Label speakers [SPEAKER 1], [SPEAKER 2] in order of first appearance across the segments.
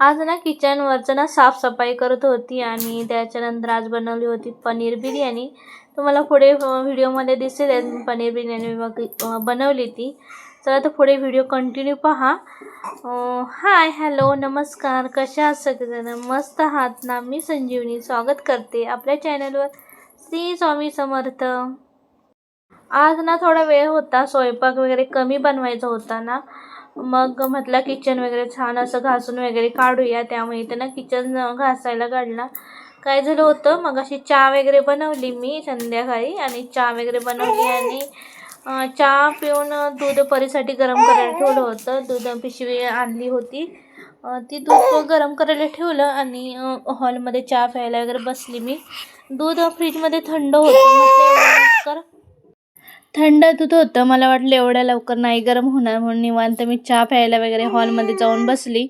[SPEAKER 1] आज ना किचनवरचं ना साफसफाई करत होती आणि त्याच्यानंतर आज बनवली होती पनीर बिर्याणी. तुम्हाला पुढे व्हिडिओमध्ये दिसेल आहे पनीर बिर्याणी मग बनवली ती. चला तर पुढे व्हिडिओ कंटिन्यू पहा. हाय हॅलो नमस्कार कशा आहात सगळेजण? मस्त आहात ना? मी संजीवनी. स्वागत करते आपल्या चॅनलवर श्री स्वामी समर्थ. आज ना थोडा वेळ होता स्वयंपाक वगैरे कमी बनवायचा होता ना. मग म्हटलं किचन वगैरे छान असं घासून वगैरे काढूया. त्यामुळे इथं ना किचन घासायला काढला काय झालं होतं मग अशी चहा वगैरे बनवली मी संध्याकाळी आणि चहा वगैरे बनवली आणि चहा पिऊन दूध परीसाठी गरम करायला ठेवलं होतं. दूध पिशवी आणली होती. ती दूध गरम करायला ठेवलं आणि हॉलमध्ये चहा प्यायला वगैरे बसली मी. दूध फ्रीजमध्ये थंड होतं. थंड दूध होतं. मला वाटलं एवढ्या लवकर नाही गरम होणार म्हणून निवांत मी चहा प्यायला वगैरे हॉलमध्ये जाऊन बसली.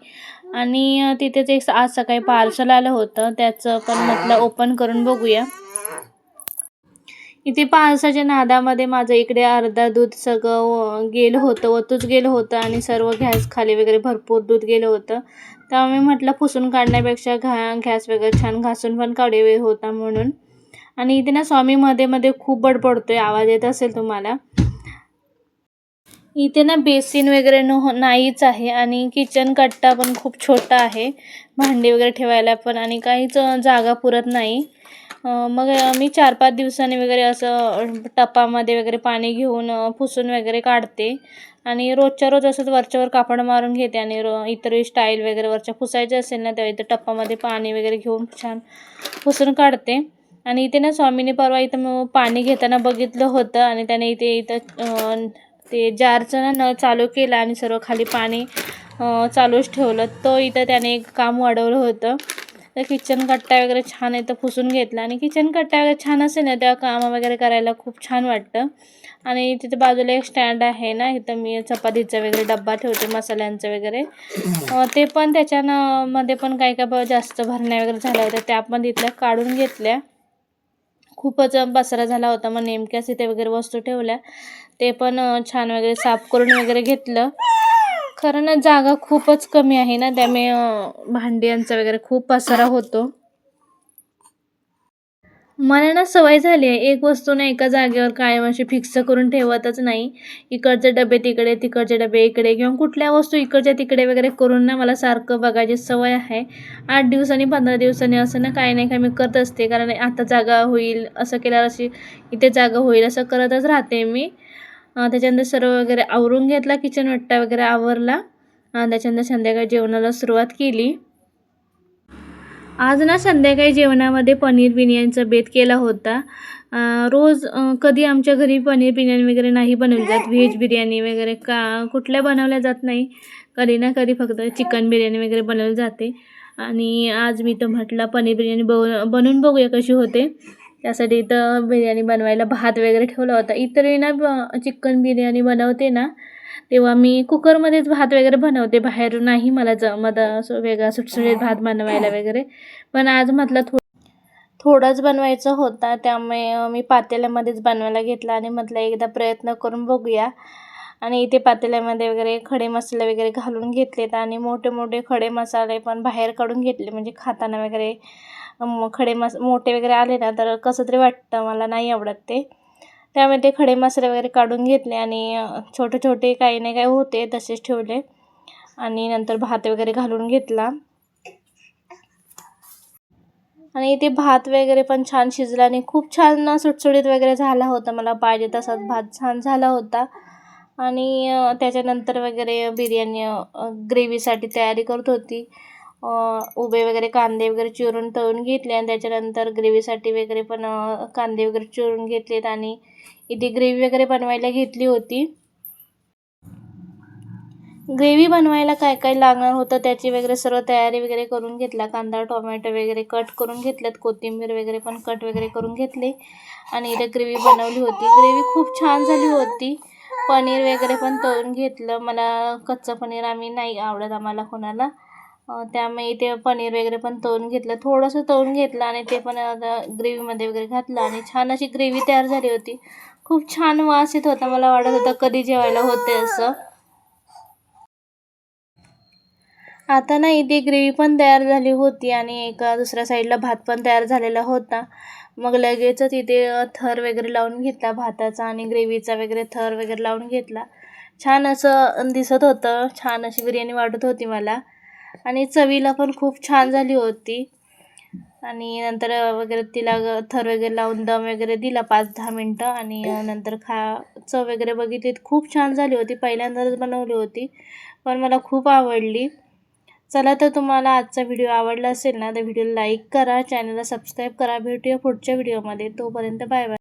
[SPEAKER 1] आणि तिथेच एक आज सकाळी पार्सल आलं होतं. त्याचं पण म्हटलं ओपन करून बघूया. इथे पावसाच्या नादामध्ये माझं इकडे अर्धा दूध सगळं गेलं होतं. ओतूच गेलं होतं आणि सर्व गॅस खाली वगैरे भरपूर दूध गेलं होतं. त्यामुळे म्हटलं पुसून काढण्यापेक्षा घा गॅस वगैरे छान घासून पण काढे होता म्हणून. आणि इथे ना स्वामी मध्ये मध्ये खूप बडबडतोय आवाज येत असेल तुम्हाला? इथे ना बेसिन वगैरे नो नाहीच आहे आणि किचन कट्टा पण खूप छोटा आहे. भांडी वगैरे ठेवायला पण आणि काहीच जागा पुरत नाही. मग मी चार पाच दिवसांनी वगैरे असं टपामध्ये वगैरे पाणी घेऊन पुसून वगैरे काढते. आणि रोजच्या रोज असंच वरच्यावर कापड मारून घेते आणि रो इतर स्टाईल वगैरे वरच्या पुसायचं असेल ना तेव्हा इथं टप्पामध्ये पाणी वगैरे घेऊन छान पुसून काढते. आणि इथे ना स्वामीने परवा इथं मग पाणी घेताना बघितलं होतं आणि त्याने इथे इथं ते जारचं ना नळ चालू केलं आणि सर्व खाली पाणी चालूच ठेवलं. तो इथं त्याने एक काम वाढवलं होतं. तर किचन कट्टा वगैरे छान इथं पुसून घेतला. आणि किचन कट्टा वगैरे छान असेल ना तेव्हा कामं वगैरे करायला खूप छान वाटतं. आणि तिथे बाजूला एक स्टँड आहे ना इथं मी चपातीचा वगैरे डब्बा ठेवते मसाल्यांचं वगैरे. ते पण त्याच्यानं मध्ये पण काही काय ब- जास्त भरण्या वगैरे झाल्या होत्या त्या पण तिथल्या काढून घेतल्या. खूपच बसरा झाला होता. मग नेमक्याच इथे वगैरे वस्तू ठेवल्या. ते पण छान वगैरे साफ करून वगैरे घेतलं. खरं ना जागा खूपच कमी आहे ना. त्यामुळे भांड्यांचा वगैरे खूप पसारा होतो. मला ना सवय झाली आहे. एक वस्तू ना एका जागेवर कायम अशी फिक्स करून ठेवतच नाही. इकडचे डबे तिकडे तिकडचे डबे इकडे किंवा कुठल्या वस्तू इकडच्या तिकडे वगैरे करून ना मला सारखं बघायची सवय आहे. आठ दिवसांनी पंधरा दिवसांनी असं ना काही नाही काही मी करत असते. कारण आता जागा होईल असं केल्यावर अशी इथे जागा होईल असं करतच राहते मी. त्याच्यानंतर सर्व वगैरे आवरून घेतला किचन वट्टा वगैरे आवरला. त्याच्यानंतर संध्याकाळी जेवणाला सुरुवात केली. आज ना संध्याकाळी जेवणामध्ये पनीर बिर्याणीचा बेत केला होता. रोज कधी आमच्या घरी पनीर बिर्याणी वगैरे नाही बनवली जात. व्हेज बिर्याणी वगैरे का कुठल्या बनवल्या जात नाही. कधी ना कधी फक्त चिकन बिर्याणी वगैरे बनवली जाते. आणि आज मी तर म्हटलं पनीर बिर्याणी बनवून बघूया कशी होते. त्यासाठी इथं बिर्याणी बनवायला भात वगैरे ठेवला होता. इतरही ना ब- चिकन बिर्याणी बनवते ना तेव्हा मी कुकरमध्येच भात वगैरे बनवते. बाहेरून नाही मला जमत असं वेगळा सुटसुटीत भात बनवायला वगैरे. पण आज म्हटलं थो थोडाच बनवायचा होता. त्यामुळे मी पातेल्यामध्येच बनवायला घेतला आणि म्हटलं एकदा प्रयत्न करून बघूया. आणि इथे पातेल्यामध्ये वगैरे खडे मसाले वगैरे घालून घेतलेत आणि मोठे मोठे खडे मसाले पण बाहेर काढून घेतले. म्हणजे खाताना वगैरे खडे मस मोठे वगैरे आले ना तर कसं तरी वाटतं मला नाही आवडत ते. त्यामुळे ते खडे मसाले वगैरे काढून घेतले आणि छोटे छोटे काही नाही काही होते तसेच ठेवले. आणि नंतर भात वगैरे घालून घेतला. आणि इथे भात वगैरे पण छान शिजला आणि खूप छान सुटसुटीत वगैरे झाला होता मला पाहिजे तसाच भात छान झाला होता. आणि त्याच्यानंतर वगैरे बिर्याणी ग्रेव्हीसाठी तयारी करत होती. उभे वगैरे कांदे वगैरे चिरून तळून घेतले आणि त्याच्यानंतर ग्रेव्हीसाठी वगैरे पण कांदे वगैरे चिरून घेतलेत आणि इथे ग्रेव्ही वगैरे बनवायला घेतली होती. ग्रेव्ही बनवायला काय काय लागणार होतं त्याची वगैरे सर्व तयारी वगैरे करून घेतला. कांदा टोमॅटो वगैरे कट करून घेतल्यात कोथिंबीर वगैरे पण कट वगैरे करून घेतले. आणि इथे ग्रेव्ही बनवली होती. ग्रेव्ही खूप छान झाली होती. पनीर वगैरे पण तळून घेतलं. मला कच्चं पनीर आम्ही नाही आवडत आम्हाला कोणाला. त्यामुळे इथे पनीर वगैरे पण तळून घेतलं. थोडंसं तळून घेतलं आणि ते पण आता ग्रेव्हीमध्ये वगैरे घातलं आणि छान अशी ग्रेव्ही तयार झाली होती. खूप छान वास येत होता मला वाटत होतं कधी जेवायला होते असं. आता ना इथे ग्रेव्ही पण तयार झाली होती आणि एका दुसऱ्या साईडला भात पण तयार झालेला होता. मग लगेचच इथे थर वगैरे लावून घेतला भाताचा आणि ग्रेव्हीचा वगैरे थर वगैरे लावून घेतला. छान असं दिसत होतं. छान अशी बिर्याणी वाटत होती मला. आणि चवीला पण खूप छान झाली होती. आणि नंतर वगैरे तिला थर वगैरे लावून दम वगैरे दिला पाच दहा मिनटं आणि नंतर खा चव वगैरे बघितली तर खूप छान झाली होती. पहिल्यांदाच बनवली होती. पण मला खूप आवडली. चला तर तुम्हाला आजचा व्हिडिओ आवडला असेल ना तर व्हिडिओ लाईक करा चॅनलला सबस्क्राईब करा. भेटूया पुढच्या व्हिडिओमध्ये. तोपर्यंत बाय बाय.